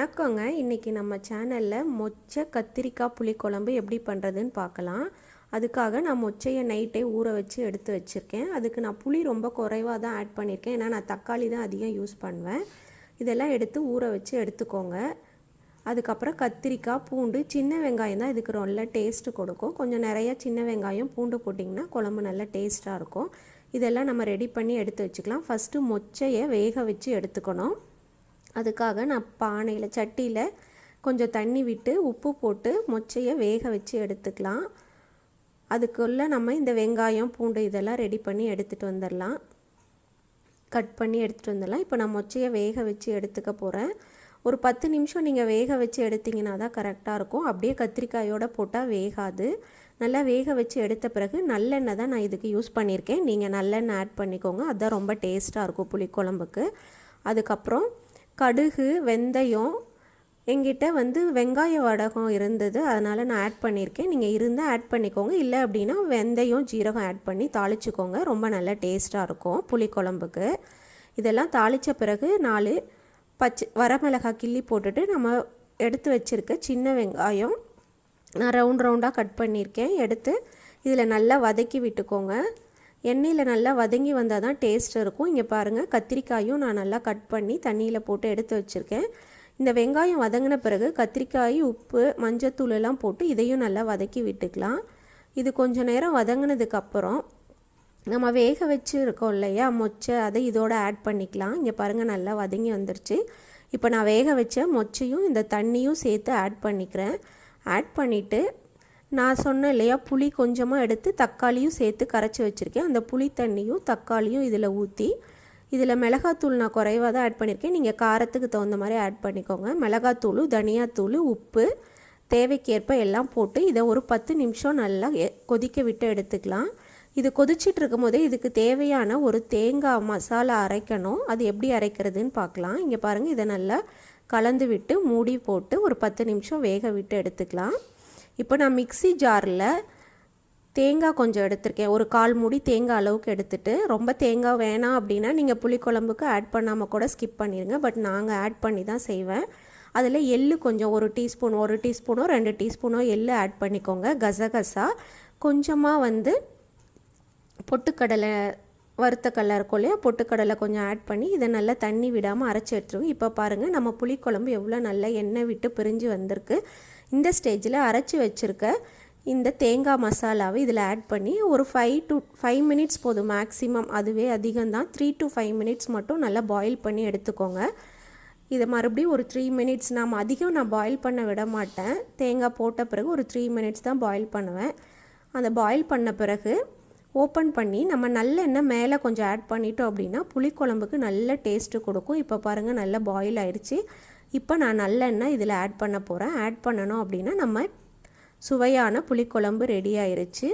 வணக்கங்க. இன்றைக்கி நம்ம சேனலில் மொச்சை கத்திரிக்காய் புளிக்குழம்பு எப்படி பண்ணுறதுன்னு பார்க்கலாம். அதுக்காக நான் மொச்சையை நைட்டே ஊற வச்சு எடுத்து வச்சுருக்கேன். அதுக்கு நான் புளி ரொம்ப குறைவாக தான் ஆட் பண்ணியிருக்கேன் ஏன்னா நான் தக்காளி தான் அதிகம் யூஸ் பண்ணுவேன். இதெல்லாம் எடுத்து ஊற வச்சு எடுத்துக்கோங்க. அதுக்கப்புறம் கத்திரிக்காய் பூண்டு சின்ன வெங்காயம் தான் இதுக்கு நல்ல டேஸ்ட்டு கொடுக்கும். கொஞ்சம் நிறையா சின்ன வெங்காயம் பூண்டு போட்டிங்கன்னா குழம்பு நல்லா டேஸ்ட்டாக இருக்கும். இதெல்லாம் நம்ம ரெடி பண்ணி எடுத்து வச்சுக்கலாம். ஃபஸ்ட்டு மொச்சையை வேக வச்சு எடுத்துக்கணும். அதுக்காக நான் பானையில் சட்டியில் கொஞ்சம் தண்ணி விட்டு உப்பு போட்டு மொச்சையை வேக வச்சு எடுத்துக்கலாம். அதுக்குள்ளே நம்ம இந்த வெங்காயம் பூண்டு இதெல்லாம் ரெடி பண்ணி எடுத்துகிட்டு வந்துடலாம். கட் பண்ணி எடுத்துகிட்டு வந்துடலாம். இப்போ நான் மொச்சையை வேக வச்சு எடுத்துக்க போகிறேன் ஒரு பத்து நிமிஷம் நீங்கள் வேக வச்சு எடுத்திங்கன்னா தான் கரெக்டாக இருக்கும். அப்படியே கத்திரிக்காயோடு போட்டால் வேகாது. நல்லா வேக வச்சு எடுத்த பிறகு நல்லெண்ணெய் தான் நான் இதுக்கு யூஸ் பண்ணியிருக்கேன். நீங்கள் நல்லெண்ணெய் ஆட் பண்ணிக்கோங்க. அதுதான் ரொம்ப டேஸ்ட்டாக இருக்கும் புளிக்குழம்புக்கு. அதுக்கப்புறம் கடுகு வெந்தயம் எங்கிட்ட வந்து வெங்காய வடகம் இருந்தது. அதனால் நான் ஆட் பண்ணியிருக்கேன். நீங்கள் இருந்தால் ஆட் பண்ணிக்கோங்க. இல்லை அப்படின்னா வெந்தயம் ஜீரகம் ஆட் பண்ணி தாளிச்சுக்கோங்க. ரொம்ப நல்லா டேஸ்ட்டாக இருக்கும் புளிக்குழம்புக்கு. இதெல்லாம் தாளித்த பிறகு நாலு பச்சை வரமிளகாய் கிள்ளி போட்டுட்டு நம்ம எடுத்து வச்சுருக்க சின்ன வெங்காயம் நான் ரவுண்ட் ரவுண்டாக கட் பண்ணியிருக்கேன். எடுத்து இதில் நல்லா வதக்கி விட்டுக்கோங்க. எண்ணெயில் நல்லா வதங்கி வந்தால் தான் டேஸ்ட் இருக்கும். இங்கே பாருங்கள் கத்திரிக்காயும் நான் நல்லா கட் பண்ணி தண்ணியில் போட்டு எடுத்து வச்சுருக்கேன். இந்த வெங்காயம் வதங்கின பிறகு கத்திரிக்காய் உப்பு மஞ்சத்தூள் எல்லாம் போட்டு இதையும் நல்லா வதக்கி விட்டுக்கலாம். இது கொஞ்சம் நேரம் வதங்கினதுக்கப்புறம் நம்ம வேக வச்சு இருக்கோம் இல்லையா மொச்சை அதை இதோட ஆட் பண்ணிக்கலாம். இங்கே பாருங்கள் நல்லா வதங்கி வந்துருச்சு. இப்போ நான் வேக வச்ச மொச்சையும் இந்த தண்ணியும் சேர்த்து ஆட் பண்ணிக்கிறேன். ஆட் பண்ணிவிட்டு நான் சொன்னேன் இல்லையா புளி கொஞ்சமாக எடுத்து தக்காளியும் சேர்த்து கரைச்சி வச்சுருக்கேன். அந்த புளி தண்ணியும் தக்காளியும் இதில் ஊற்றி இதில் மிளகாத்தூள் நான் குறைவாக தான் ஆட் பண்ணியிருக்கேன் நீங்கள் காரத்துக்கு தகுந்த மாதிரி ஆட் பண்ணிக்கோங்க. மிளகாத்தூள் தனியாத்தூள் உப்பு தேவைக்கேற்ப எல்லாம் போட்டு இதை ஒரு பத்து நிமிஷம் நல்லா கொதிக்க விட்டு எடுத்துக்கலாம். இது கொதிச்சிட்டு இருக்கும் போதே இதுக்கு தேவையான ஒரு தேங்காய் மசாலா அரைக்கணும். அது எப்படி அரைக்கிறதுன்னு பார்க்கலாம். இங்கே பாருங்கள் இதை நல்லா கலந்து விட்டு மூடி போட்டு ஒரு பத்து நிமிஷம் வேக விட்டு எடுத்துக்கலாம். இப்போ நான் மிக்சி ஜாரில் தேங்காய் கொஞ்சம் எடுத்திருக்கேன். ஒரு கால் மூடி தேங்காய் அளவுக்கு எடுத்துட்டு ரொம்ப தேங்காய் வேணாம் அப்படின்னா நீங்கள் புளிக்குழம்புக்கு ஆட் பண்ணாமல் கூட ஸ்கிப் பண்ணிடுங்க பட் நாங்கள் ஆட் பண்ணி தான் செய்வேன். அதில் எள்ளு கொஞ்சம் ஒரு டீஸ்பூன் ஒரு டீஸ்பூனோ ரெண்டு டீஸ்பூனோ எள்ளு ஆட் பண்ணிக்கோங்க. கசகசா கொஞ்சமாக வந்து பொட்டுக்கடலை வறுத்த கடலை இருக்கும் இல்லையா? பொட்டுக்கடலை கொஞ்சம் ஆட் பண்ணி இதை நல்லா தண்ணி விடாமல் அரைச்சி எடுத்துருவோம் இப்போ பாருங்கள் நம்ம புளிக்குழம்பு எவ்வளோ நல்லா எண்ணெய் விட்டு பிரிஞ்சு வந்திருக்கு. இந்த ஸ்டேஜில் அரைச்சி வச்சுருக்க இந்த தேங்காய் மசாலாவை இதில் ஆட் பண்ணி ஒரு ஃபைவ் டு ஃபைவ் மினிட்ஸ் போதும். மேக்ஸிமம் அதுவே அதிகம்தான். த்ரீ டு ஃபைவ் மினிட்ஸ் மட்டும் நல்லா பாயில் பண்ணி எடுத்துக்கோங்க. இதை மறுபடியும் ஒரு த்ரீ மினிட்ஸ் நாம் அதிகம் நான் பாயில் பண்ண விட மாட்டேன். தேங்காய் போட்ட பிறகு ஒரு த்ரீ மினிட்ஸ் தான் பாயில் பண்ணுவேன். அந்த பாயில் பண்ண பிறகு ஓப்பன் பண்ணி நம்ம நல்லெண்ணெய் மேலே கொஞ்சம் ஆட் பண்ணிட்டோம் அப்படின்னா புளிக்குழம்புக்கு நல்ல டேஸ்ட்டு கொடுக்கும். இப்போ பாருங்கள் நல்லா பாயில் ஆயிடுச்சு இப்போ நான் நல்லெண்ணெய் இதில் ஆட் பண்ண போகிறேன் ஆட் பண்ணணும் அப்படின்னா நம்ம சுவையான புளிக்குழம்பு ரெடி ஆயிடுச்சு